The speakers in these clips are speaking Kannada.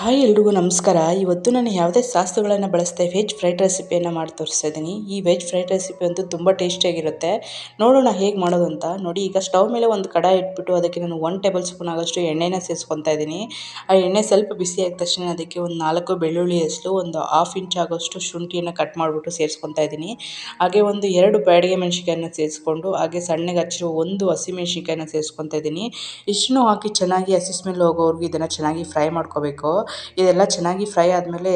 ಹಾಯ್ ಎಲ್ರಿಗೂ ನಮಸ್ಕಾರ. ಇವತ್ತು ನಾನು ಯಾವುದೇ ಸಾಸುಗಳನ್ನು ಬಳಸದೆ ವೆಜ್ ಫ್ರೈಡ್ ರೆಸಿಪಿಯನ್ನು ಮಾಡಿ ತೋರಿಸ್ತಾ ಇದ್ದೀನಿ. ಈ ವೆಜ್ ಫ್ರೈಡ್ ರೆಸಿಪಿ ಅಂತೂ ತುಂಬ ಟೇಸ್ಟಿಯಾಗಿರುತ್ತೆ ನೋಡೋಣ ಹೇಗೆ ಮಾಡೋದು ಅಂತ. ನೋಡಿ, ಈಗ ಸ್ಟವ್ ಮೇಲೆ ಒಂದು ಕಡಾಯಿ ಇಟ್ಬಿಟ್ಟು ಅದಕ್ಕೆ ನಾನು ಒನ್ ಟೇಬಲ್ ಸ್ಪೂನ್ ಆಗೋಷ್ಟು ಎಣ್ಣೆನ ಸೇರಿಸ್ಕೊತಾ ಇದ್ದೀನಿ. ಆ ಎಣ್ಣೆ ಸ್ವಲ್ಪ ಬಿಸಿ ಆದ ತಕ್ಷಣ ಅದಕ್ಕೆ ಒಂದು ನಾಲ್ಕು ಬೆಳ್ಳುಳ್ಳಿ ಹೆಸರು ಒಂದು ಹಾಫ್ ಇಂಚ್ ಆಗೋಷ್ಟು ಶುಂಠಿಯನ್ನು ಕಟ್ ಮಾಡಿಬಿಟ್ಟು ಸೇರಿಸ್ಕೊತಾ ಇದ್ದೀನಿ. ಹಾಗೆ ಒಂದು ಎರಡು ಬ್ಯಾಡಿಗೆ ಮೆಣಸಿಕಾಯನ್ನು ಸೇರಿಸ್ಕೊಂಡು, ಹಾಗೆ ಸಣ್ಣಗೆ ಹಚ್ಚಿರೋ ಒಂದು ಹಸಿಮೆಣ್ಸಿನ್ಕಾಯಿನ ಸೇರಿಸ್ಕೊತಾ ಇದ್ದೀನಿ. ಇಷ್ಟನ್ನು ಹಾಕಿ ಚೆನ್ನಾಗಿ ಹಸಿ ಸ್ಮೆಲ್ ಹೋಗೋವರೆಗೂ ಇದನ್ನು ಚೆನ್ನಾಗಿ ಫ್ರೈ ಮಾಡ್ಕೋಬೇಕು. ಇದೆಲ್ಲ ಚೆನ್ನಾಗಿ ಫ್ರೈ ಆದಮೇಲೆ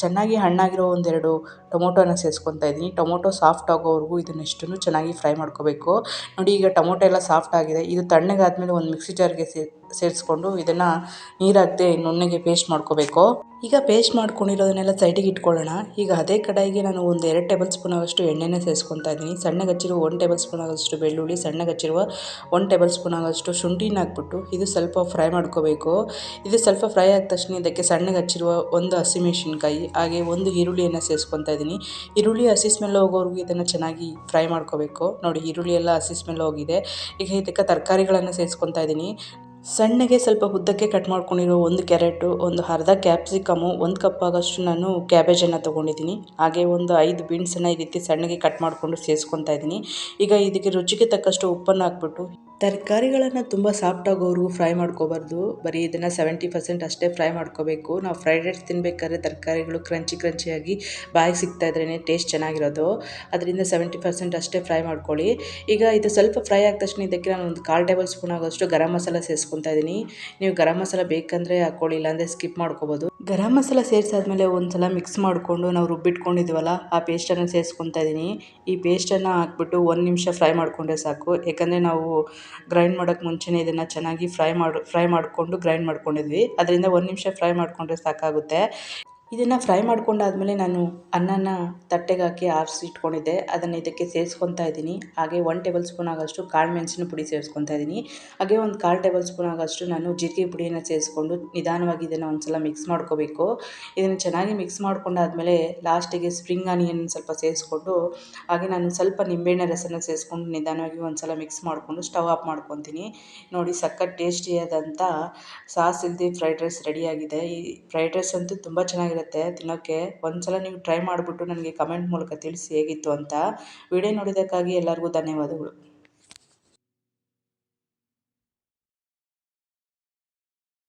ಚೆನ್ನಾಗಿ ಹಣ್ಣಾಗಿರೋ ಒಂದೆರಡು ಟೊಮೊಟೊನ ಸೇರಿಸ್ಕೊತಾ ಇದ್ದೀನಿ. ಟೊಮೊಟೊ ಸಾಫ್ಟ್ ಆಗೋವರೆಗೂ ಇದನ್ನೆಷ್ಟನ್ನು ಚೆನ್ನಾಗಿ ಫ್ರೈ ಮಾಡ್ಕೋಬೇಕು. ನೋಡಿ, ಈಗ ಟೊಮೊಟೊ ಎಲ್ಲ ಸಾಫ್ಟ್ ಆಗಿದೆ. ಇದು ತಣ್ಣಗಾದ್ಮೇಲೆ ಒಂದು ಮಿಕ್ಸಿ ಜಾರ್ಗೆ ಸೇರಿಸ್ಕೊಂಡು ಇದನ್ನು ನೀರಾಗದೆ ನುಣ್ಣಗೆ ಪೇಸ್ಟ್ ಮಾಡ್ಕೋಬೇಕು. ಈಗ ಪೇಸ್ಟ್ ಮಾಡ್ಕೊಂಡಿರೋದನ್ನೆಲ್ಲ ಸೈಡಿಗೆ ಇಟ್ಕೊಳ್ಳೋಣ. ಈಗ ಅದೇ ಕಡಾಯಿಗೆ ನಾನು ಒಂದು ಎರಡು ಟೇಬಲ್ ಸ್ಪೂನ್ ಆಗೋಷ್ಟು ಎಣ್ಣೆನ ಸೇರಿಸ್ಕೊತಾ ಇದ್ದೀನಿ. ಸಣ್ಣಗೆ ಹಚ್ಚಿರುವ ಒಂದು ಟೇಬಲ್ ಸ್ಪೂನ್ ಆಗೋಷ್ಟು ಬೆಳ್ಳುಳ್ಳಿ ಸಣ್ಣಗೆ ಹಚ್ಚಿರುವ ಒಂದು ಟೇಬಲ್ ಸ್ಪೂನ್ ಆಗೋಷ್ಟು ಶುಂಠಿನ ಹಾಕ್ಬಿಟ್ಟು ಇದು ಸ್ವಲ್ಪ ಫ್ರೈ ಮಾಡ್ಕೋಬೇಕು. ಇದು ಸ್ವಲ್ಪ ಫ್ರೈ ಆದ ತಕ್ಷಣ ಇದಕ್ಕೆ ಸಣ್ಣಗೆ ಹಚ್ಚಿರುವ ಒಂದು ಹಸಿಮೆಣಸಿನ್ಕಾಯಿ, ಹಾಗೆ ಒಂದು ಈರುಳ್ಳಿಯನ್ನು ಸೇರಿಸ್ಕೊತಾ ಇದ್ದೀನಿ. ಈರುಳ್ಳಿ ಹಸಿ ಸ್ಮೆಲ್ ಹೋಗೋವರೆಗೂ ಇದನ್ನು ಚೆನ್ನಾಗಿ ಫ್ರೈ ಮಾಡ್ಕೋಬೇಕು. ನೋಡಿ, ಈರುಳ್ಳಿ ಎಲ್ಲ ಹಸಿ ಸ್ಮೆಲ್ ಹೋಗಿದೆ ಈಗ ಇದಕ್ಕೆ ತರಕಾರಿಗಳನ್ನು ಸೇರಿಸ್ಕೊತಾ ಇದ್ದೀನಿ. ಸಣ್ಣಗೆ ಸ್ವಲ್ಪ ಉದ್ದಕ್ಕೆ ಕಟ್ ಮಾಡ್ಕೊಂಡಿರೋ ಒಂದು ಕ್ಯಾರೆಟು, ಒಂದು ಅರ್ಧ ಕ್ಯಾಪ್ಸಿಕಮು ಒಂದು ಕಪ್ ಆಗೋಷ್ಟು ನಾನು ಕ್ಯಾಬೇಜನ್ನು ತೊಗೊಂಡಿದ್ದೀನಿ. ಹಾಗೆ ಒಂದು ಐದು ಬೀನ್ಸನ್ನು ಈ ರೀತಿ ಸಣ್ಣಗೆ ಕಟ್ ಮಾಡಿಕೊಂಡು ಸೇರಿಸ್ಕೊತಾ ಇದ್ದೀನಿ. ಈಗ ಇದಕ್ಕೆ ರುಚಿಗೆ ತಕ್ಕಷ್ಟು ಉಪ್ಪನ್ನು ಹಾಕ್ಬಿಟ್ಟು ತರಕಾರಿಗಳನ್ನು ತುಂಬ ಸಾಫ್ಟ್ ಆಗೋವರೆಗೂ ಫ್ರೈ ಮಾಡ್ಕೋಬಾರ್ದು. ಬರೀ ಇದನ್ನು ಸೆವೆಂಟಿ ಪರ್ಸೆಂಟ್ ಅಷ್ಟೇ ಫ್ರೈ ಮಾಡ್ಕೋಬೇಕು. ನಾವು ಫ್ರೈಡ್ ರೈಸ್ ತಿನ್ನಬೇಕಾದ್ರೆ ತರಕಾರಿಗಳು ಕ್ರಂಚಿ ಕ್ರಂಚಿಯಾಗಿ ಬಾಯಿಗೆ ಸಿಗ್ತಾ ಇದ್ರೇ ಟೇಸ್ಟ್ ಚೆನ್ನಾಗಿರೋದು. ಅದರಿಂದ ಸೆವೆಂಟಿ ಪರ್ಸೆಂಟ್ ಅಷ್ಟೇ ಫ್ರೈ ಮಾಡ್ಕೊಳ್ಳಿ. ಈಗ ಇದು ಸ್ವಲ್ಪ ಫ್ರೈ ಆದ ತಕ್ಷಣ ಇದಕ್ಕೆ ನಾನು ಒಂದು ಕಾಲು ಟೇಬಲ್ ಸ್ಪೂನ್ ಆಗೋಷ್ಟು ಗರಂ ಮಸಾಲ ಸೇರಿಸ್ಕೊತಾ ಇದ್ದೀನಿ. ನೀವು ಗರಂ ಮಸಾಲ ಬೇಕಂದರೆ ಹಾಕ್ಕೊಳ್ಳಿ ಇಲ್ಲಾಂದರೆ ಸ್ಕಿಪ್ ಮಾಡ್ಕೋಬೋದು. ಗರಂ ಮಸಾಲ ಸೇರಿಸಾದ್ಮೇಲೆ ಒಂದು ಸಲ ಮಿಕ್ಸ್ ಮಾಡಿಕೊಂಡು ನಾವು ರುಬ್ಬಿಟ್ಕೊಂಡಿದ್ದೀವಲ್ಲ ಆ ಪೇಸ್ಟನ್ನು ಸೇರಿಸ್ಕೊತಾ ಇದ್ದೀನಿ ಈ ಪೇಸ್ಟನ್ನು ಹಾಕ್ಬಿಟ್ಟು ಒಂದು ನಿಮಿಷ ಫ್ರೈ ಮಾಡಿಕೊಂಡ್ರೆ ಸಾಕು. ಯಾಕಂದರೆ ನಾವು ಗ್ರೈಂಡ್ ಮಾಡೋಕ್ಕೆ ಮುಂಚೆನೇ ಇದನ್ನು ಚೆನ್ನಾಗಿ ಫ್ರೈ ಮಾಡಿ, ಫ್ರೈ ಮಾಡಿಕೊಂಡು ಗ್ರೈಂಡ್ ಮಾಡ್ಕೊಂಡಿದ್ವಿ. ಅದರಿಂದ ಒಂದು ನಿಮಿಷ ಫ್ರೈ ಮಾಡಿಕೊಂಡ್ರೆ ಸಾಕಾಗುತ್ತೆ. ಇದನ್ನು ಫ್ರೈ ಮಾಡ್ಕೊಂಡಾದಮೇಲೆ ನಾನು ಅನ್ನನ ತಟ್ಟೆಗೆ ಹಾಕಿ ಆರಿಸಿ ಇಟ್ಕೊಂಡಿದ್ದೆ. ಅದನ್ನು ಇದಕ್ಕೆ ಸೇರಿಸ್ಕೊತಾ ಇದ್ದೀನಿ. ಹಾಗೆ ಒನ್ ಟೇಬಲ್ ಸ್ಪೂನ್ ಆಗೋಷ್ಟು ಕಾಳು ಮೆಣಸಿನ ಪುಡಿ ಸೇರಿಸ್ಕೊತಾ ಇದ್ದೀನಿ. ಹಾಗೆ ಒಂದು ಕಾಲು ಟೇಬಲ್ ಸ್ಪೂನ್ ಆಗೋಷ್ಟು ನಾನು ಜೀರಿಗೆ ಪುಡಿಯನ್ನು ಸೇರಿಸ್ಕೊಂಡು ನಿಧಾನವಾಗಿ ಇದನ್ನು ಒಂದು ಸಲ ಮಿಕ್ಸ್ ಮಾಡ್ಕೋಬೇಕು. ಇದನ್ನು ಚೆನ್ನಾಗಿ ಮಿಕ್ಸ್ ಮಾಡ್ಕೊಂಡಾದಮೇಲೆ ಲಾಸ್ಟಿಗೆ ಸ್ಪ್ರಿಂಗ್ ಆನಿಯನ್ ಸ್ವಲ್ಪ ಸೇರಿಸ್ಕೊಂಡು, ಹಾಗೆ ನಾನು ಸ್ವಲ್ಪ ನಿಂಬೆಹಣ್ಣೆ ರಸನ ಸೇರಿಸ್ಕೊಂಡು ನಿಧಾನವಾಗಿ ಒಂದು ಸಲ ಮಿಕ್ಸ್ ಮಾಡಿಕೊಂಡು ಸ್ಟವ್ ಆಫ್ ಮಾಡ್ಕೊತೀನಿ. ನೋಡಿ ಸಖತ್ ಟೇಸ್ಟಿಯಾದಂಥ ಸಾಸ್ ಇಲ್ಲದೆ ಫ್ರೈಡ್ ರೈಸ್ ರೆಡಿಯಾಗಿದೆ ಈ ಫ್ರೈಡ್ ರೈಸ್ ಅಂತೂ ತುಂಬ ಚೆನ್ನಾಗಿರುತ್ತೆ ಇರುತ್ತೆ ತಿನ್ನೋಕ್ಕೆ ಒಂದ್ಸಲ ನೀವು ಟ್ರೈ ಮಾಡಿಬಿಟ್ಟು ನನಗೆ ಕಮೆಂಟ್ ಮೂಲಕ ತಿಳಿಸಿ ಹೇಗಿತ್ತು ಅಂತ. ವಿಡಿಯೋ ನೋಡಿದ್ದಕ್ಕಾಗಿ ಎಲ್ಲರಿಗೂ ಧನ್ಯವಾದಗಳು.